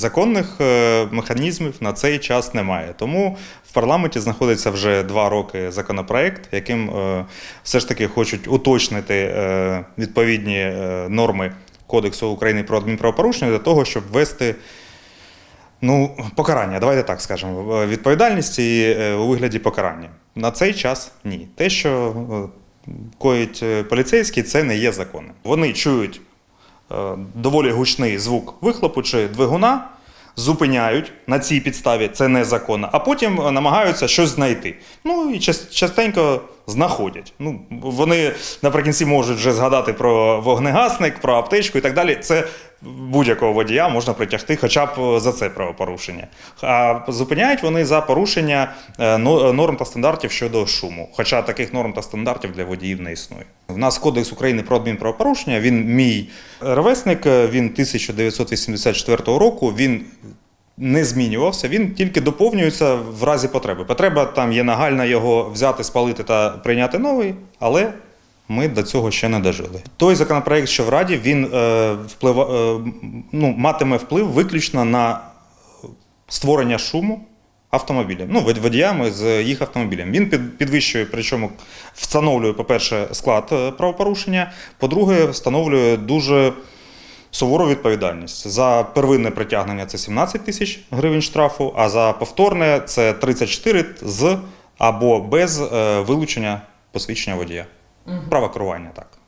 Законних е, механізмів на цей час немає. Тому в парламенті знаходиться вже два роки законопроект, яким е, все ж таки хочуть уточнити е, відповідні норми Кодексу України про адмінправопорушення для того, щоб ввести ну, покарання. Давайте так скажемо. Відповідальність і, у вигляді покарання. На цей час ні. Те, що коїть поліцейські, це не є законом. Вони чують доволі гучний звук вихлопу чи двигуна, зупиняють на цій підставі, це незаконно, а потім е, намагаються щось знайти. Ну і частенько знаходять. Ну, вони наприкінці можуть вже згадати про вогнегасник, про аптечку і так далі. Це будь-якого водія можна притягти хоча б за це правопорушення. А зупиняють вони за порушення е, норм та стандартів щодо шуму. Хоча таких норм та стандартів для водіїв не існує. У нас Кодекс України про адмінправопорушення. Він мій ровесник, е, він 1984 року. Він не змінювався, він тільки доповнюється в разі потреби. Потреба там є нагальна його взяти, спалити та прийняти новий, але ми до цього ще не дожили. Той законопроект, що в Раді, він е, вплива, е, ну, матиме вплив виключно на створення шуму автомобілів. Ну, водіями з їх автомобілем. Він під, підвищує, причому встановлює, по-перше, склад е, правопорушення, по-друге, встановлює дуже сувору відповідальність. За первинне притягнення це 17 тисяч гривень штрафу, а за повторне це 34 з або без е, вилучення посвідчення водія. Право керування, так.